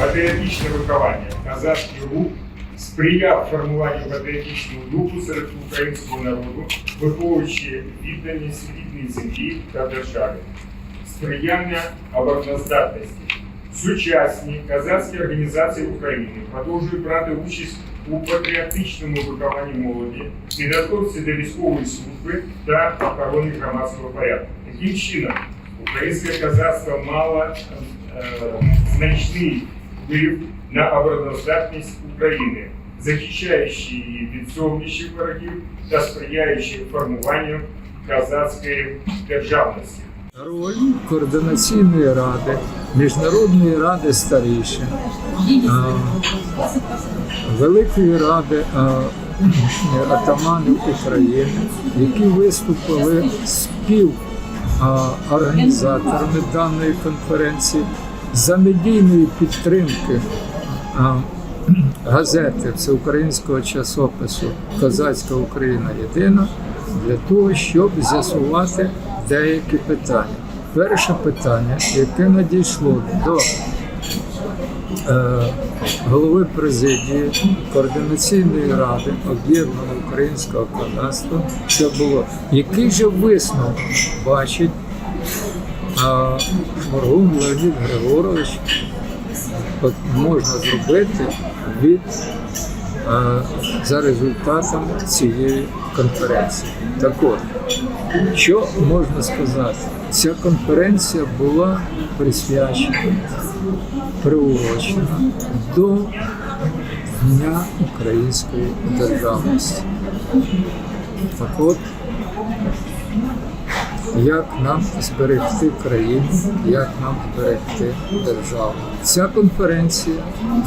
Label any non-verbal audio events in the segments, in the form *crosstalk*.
Патріотичне виховання, казацький рух сприяв формуванню патріотичного духу серед українського народу, виховуючи відданість рідній землі та державі, сприяння обороноздатності. Сучасні казацькі організації України продовжують брати участь у патріотичному вихованні молоді, підготовці до військової служби та охорони громадського порядку. Таким чином, українське казацтво мало е, значний вплив на обороноздатність України, захищаючи її від зовнішніх ворогів та сприяючи формуванню казацької державності. Роль координаційної ради, Міжнародної ради старішин, а, Великої ради атаманів України, які виступили спів організаторами даної конференції за медійної підтримки *clears throat* газети всеукраїнського часопису Козацька Україна єдина для того, щоб з'ясувати деякі питання. Перше питання, яке надійшло до е, голови президії Координаційної ради об'єднаного українського козацтва, це було який же висновок бачить е, Моргун Леонід Григорович от можна зробити від е, за результатами цієї конференції. Так от, що можна сказати? Ця конференція була присвячена, приурочена до Дня української державності. Так от, як нам зберегти країну, як нам зберегти державу. Ця конференція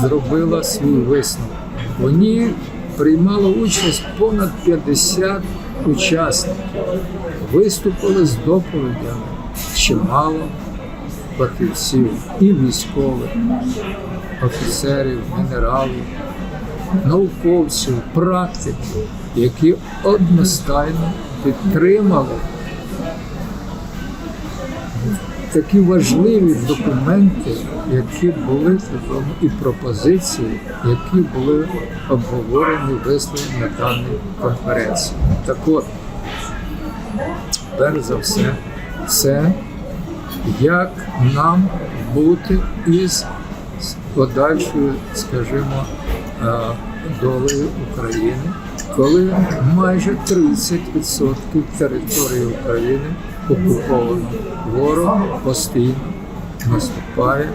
зробила свій висновок. В ній приймало участь понад 50 учасників. Виступили з доповідями чимало фахівців і військових, офіцерів, генералів, науковців, практиків, які одностайно підтримали такі важливі документи, які були і пропозиції, які були обговорені, висловлені на даній конференції. Так от, перш за все, це як нам бути із подальшою, скажімо, е, долею України, коли майже 30% території України окуповано. Ворог постійно наступає,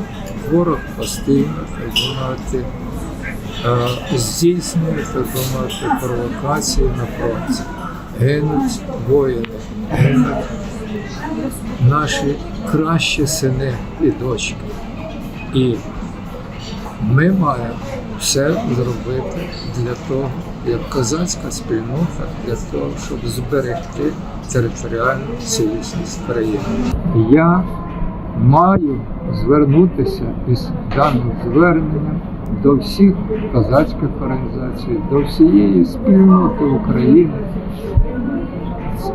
ворог постійно, так мовити, е, здійснює, так мовити, провокації на фронті. Гинуть воїни, гинуть наші кращі сини і дочки. І ми маємо все зробити для того, як козацька спільнота, для того, щоб зберегти територіальну цілісність країни. Я маю звернутися із даним зверненням до всіх козацьких організацій, до всієї спільноти України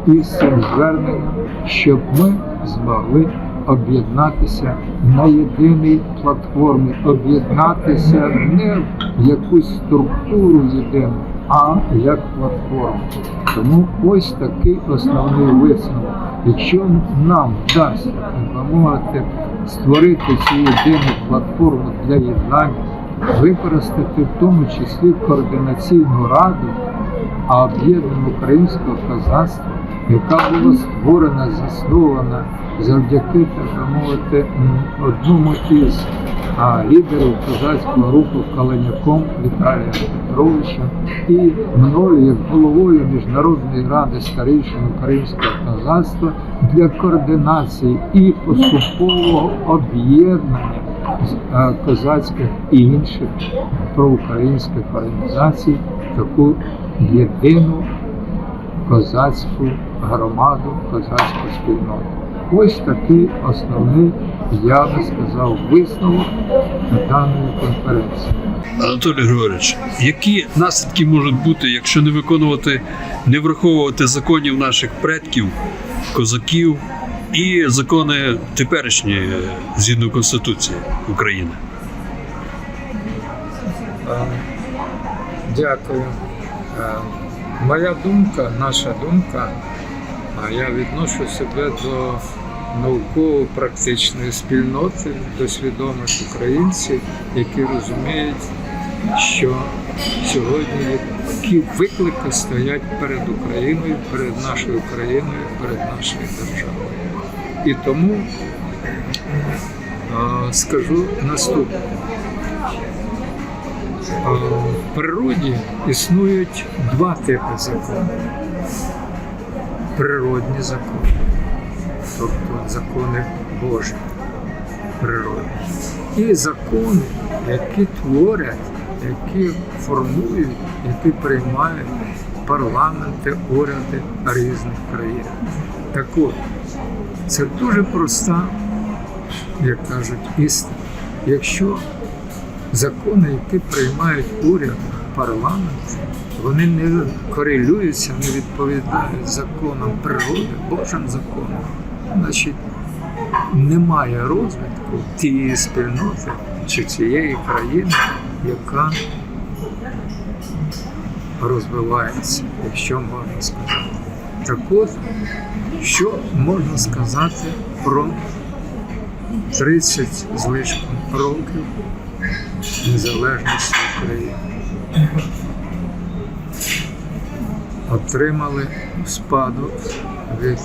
із цим зверненням, щоб ми змогли об'єднатися на єдиній платформі, об'єднатися не в якусь структуру єдину, а як платформу. Тому ось такий основний висновок. Якщо нам вдасться допомогти створити цю єдину платформу для єднання, використати в тому числі координаційну раду, а об'єднану українського козацтва, яка була створена, заснована завдяки, так мовити, одному із лідерів козацького руху Каленяком Віталієм Петровичем і мною як головою Міжнародної ради старейшин українського козацтва для координації і поступового об'єднання козацьких і інших проукраїнських організацій таку єдину козацьку громаду, козацьку спільноту. Ось такий основний, я би сказав, висновок даної конференції. Анатолій Григорович, які наслідки можуть бути, якщо не виконувати, не враховувати законів наших предків, козаків і закони теперішні е, згідно Конституції України? Е, Дякую. Е, Моя думка, наша думка, а я відношу себе до науково-практичної спільноти, до свідомих українців, які розуміють, що сьогодні які виклики стоять перед Україною, перед нашою країною, перед нашою державою. І тому е, скажу наступне. В природі існують два типи законів. Природні закони, тобто закони Божі природи. І закони, які творять, які формують, які приймають парламенти, уряди різних країн. Так от, це дуже проста, як кажуть, істина. Якщо закони, які приймають уряд, парламент, вони не корелюються, не відповідають законам природи, Божим законам. Значить, немає розвитку тієї спільноти чи цієї країни, яка розвивається, якщо можна сказати. Так от, що можна сказати про 30 з лишком років незалежності України. Отримали спадок від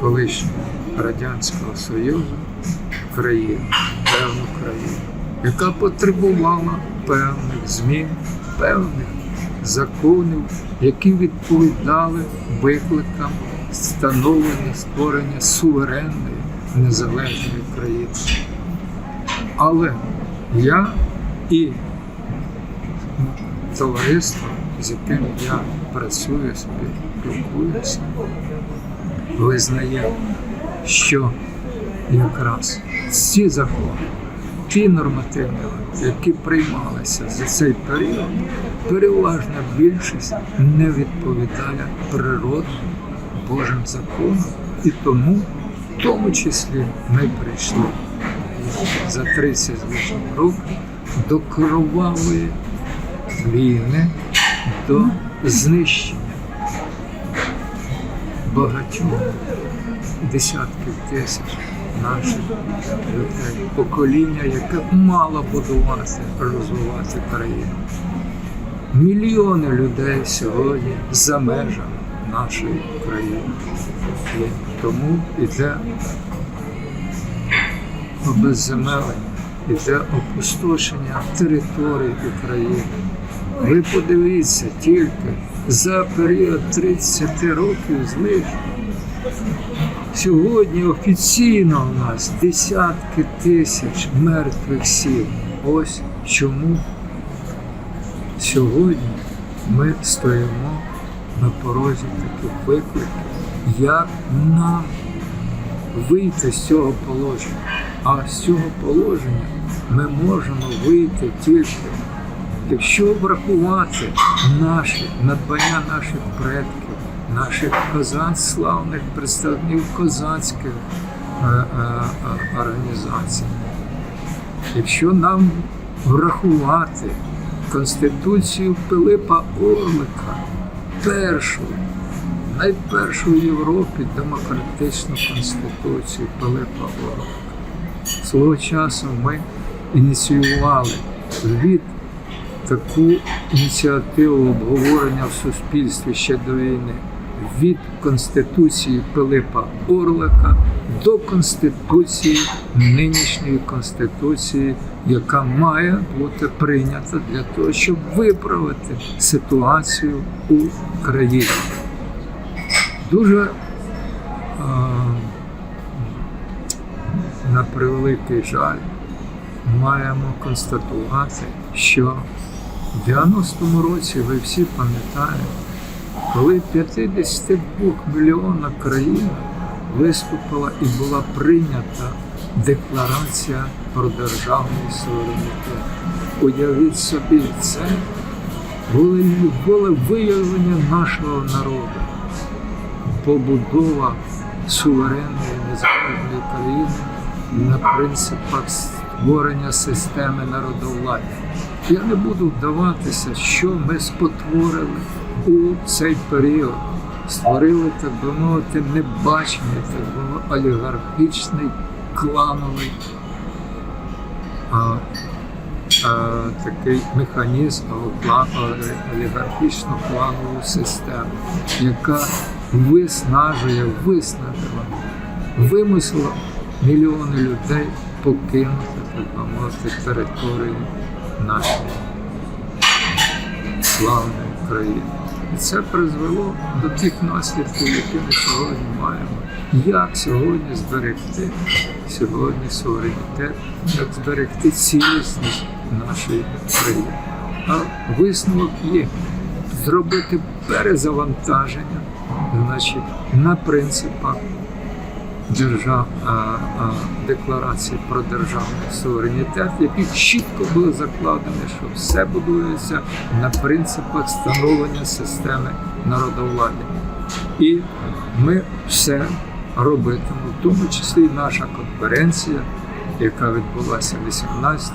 колишнього Радянського Союзу країну, певну країну, яка потребувала певних змін, певних законів, які відповідали викликам становлення створення суверенної незалежної країни. Але я і товариство, з яким я працюю, спілкуюся, визнає, що якраз ці закони, ті нормативні які приймалися за цей період, переважна більшість не відповідає природним Божим законам. І тому, в тому числі, ми прийшли за 30 з лишнім років до кровавої війни, до знищення багатьох десятків тисяч наших людей, покоління, яке мало будувати, розвивати країну. Мільйони людей сьогодні за межами нашої країни. І тому йде обезземелення, йде опустошення територій України. Ви подивіться тільки за період 30 років з лишнім. Сьогодні офіційно у нас десятки тисяч мертвих сіл. Ось чому сьогодні ми стоїмо на порозі таких викликів, як нам вийти з цього положення. А з цього положення ми можемо вийти тільки, якщо врахувати наші надбання наших предків, наших козак, славних представників козацьких е, е, е, організацій. Якщо нам врахувати Конституцію Пилипа Орлика, першу, найпершу в Європі демократичну конституцію Пилипа Орлика. Свого часу ми ініціювали від таку ініціативу обговорення в суспільстві ще до війни від Конституції Пилипа Орлика до Конституції нинішньої Конституції, яка має бути прийнята для того, щоб виправити ситуацію у країні. Дуже е, на превеликий жаль маємо констатувати, що в 90-му році ви всі пам'ятаєте, коли 52 мільйонна країна виступила і була прийнята декларація про державний суверенітет. Уявіть собі, це було виявлення нашого народу, побудова суверенної незалежної країни на принципах створення системи народовладдя. Я не буду вдаватися, що ми спотворили у цей період. Створили, так би мовити, небачений, так би мовити, олігархічний, клановий а, а, такий механізм або олігархічну планову систему, яка виснажує, виснажила, вимусила мільйони людей покинути, так би мовити, територію нашої славної країни. І це призвело до тих наслідків, які ми сьогодні маємо. Як сьогодні зберегти сьогодні суверенітет, як зберегти цілісність нашої країни. А висновок є зробити перезавантаження, значить, на принципах держав, декларації про державний суверенітет, які чітко були закладені, що все будується на принципах становлення системи народовладдя. І ми все робитимо, в тому числі і наша конференція, яка відбулася 18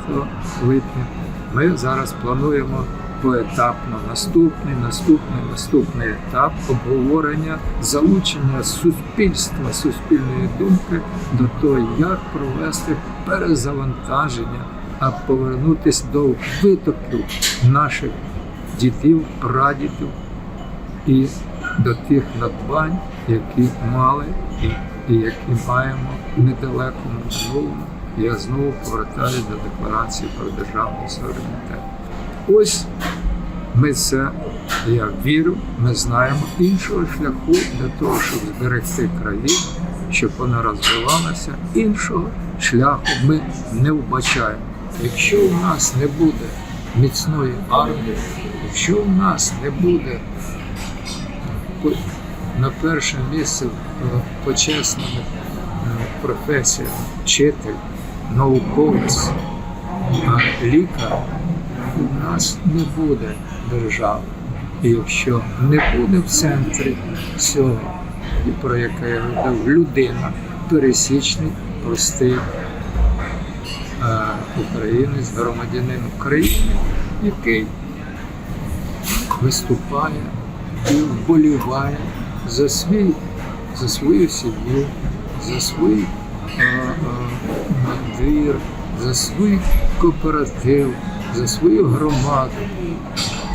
липня. Ми зараз плануємо поетапно наступний, наступний, наступний етап обговорення залучення суспільства, суспільної думки до того, як провести перезавантаження, а повернутися до витоків наших дітів, прадідів і до тих надбань, які мали і, і які маємо в недалекому минулому. Я знову повертаюся до декларації про державний суверенітет. Ось ми це, я вірю, ми знаємо іншого шляху для того, щоб зберегти країну, щоб вона розвивалася. Іншого шляху ми не вбачаємо. Якщо у нас не буде міцної армії, якщо у нас не буде на перше місце почесними е, професіями вчитель, науковець, лікар, у нас не буде держави. І якщо не буде в центрі всього, про яке я говорив, людина, пересічний, простий е, українець, громадянин України, який виступає і вболіває за свій, за свою сім'ю, за свій е, е, двір, за свій кооператив, за свою громаду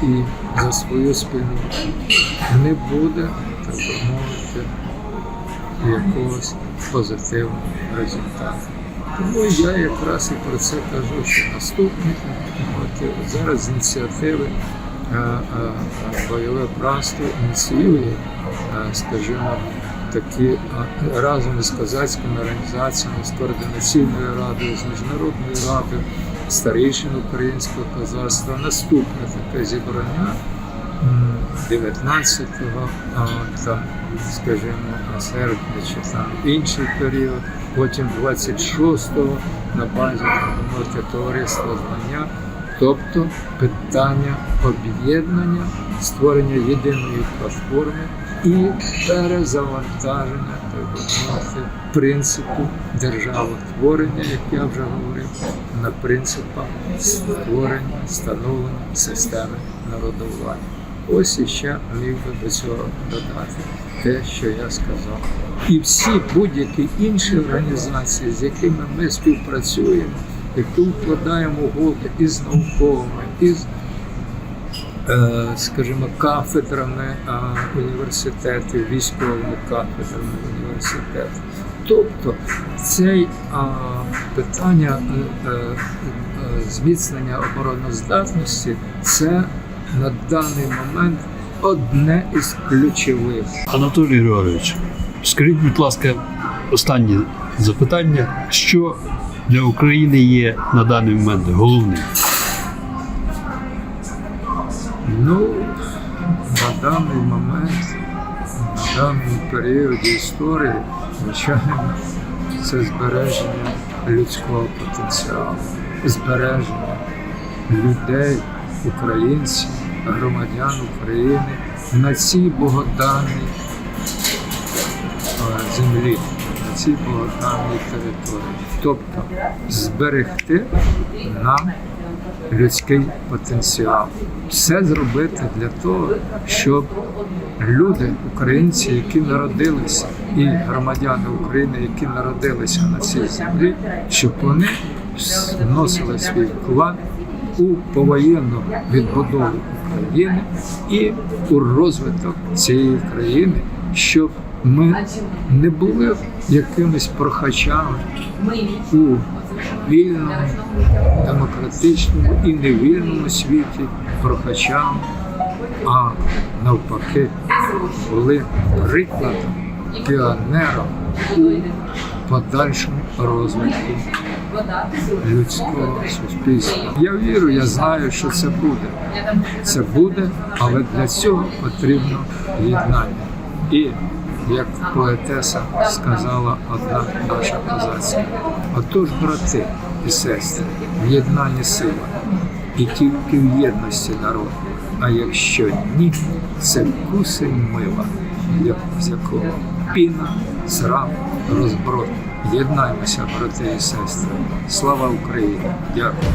і за свою спільноту. Не буде, так би мовити, якогось позитивного результату. Тому я якраз і про це кажу, що наступні от, зараз ініціативи е, е, е, бойове братство ініціює, е, скажімо, такі е, разом із козацькими організаціями, з координаційною радою, з міжнародною радою, старейшин українського козацтва. Наступне таке зібрання 19-го, а, там, скажімо, серпня чи там інший період, потім 26-го на базі товариства знання. Тобто питання об'єднання, створення єдиної платформи і перезавантаження так принципу державотворення, як я вже говорив, на принципах створення, становлення системи народовладдя. Ось іще міг би до цього додати те, що я сказав. І всі будь-які інші організації, з якими ми співпрацюємо, які вкладаємо угоди із науковими, із е, скажімо, кафедрами університетів, військовими кафедрами університетів. Тобто це питання е, е, е, зміцнення обороноздатності це на даний момент одне із ключових. Анатолій Григорович, скажіть, будь ласка, останнє запитання. Що для України є на даний момент головним? Ну, на даний момент, на даний період історії, звичайно, це збереження людського потенціалу, збереження людей, українців, громадян України на цій богоданній е, землі, на цій богоданній території. Тобто зберегти нам людський потенціал. Все зробити для того, щоб люди, українці, які народилися, і громадяни України, які народилися на цій землі, щоб вони вносили свій вклад у повоєнну відбудову України і у розвиток цієї країни, щоб ми не були якимись прохачами у вільному, демократичному і невільному світі прохачами, а навпаки були прикладом, піонером у подальшому розвитку людського суспільства. Я вірю, я знаю, що це буде. Це буде, але для цього потрібно єднання. І як поетеса сказала одна наша козацька, отож, брати і сестри, в сила, і тільки в єдності народ. А якщо ні, це кусень мила, з якого піна, срам, розброд. Єднаймося, брати і сестри. Слава Україні! Дякую.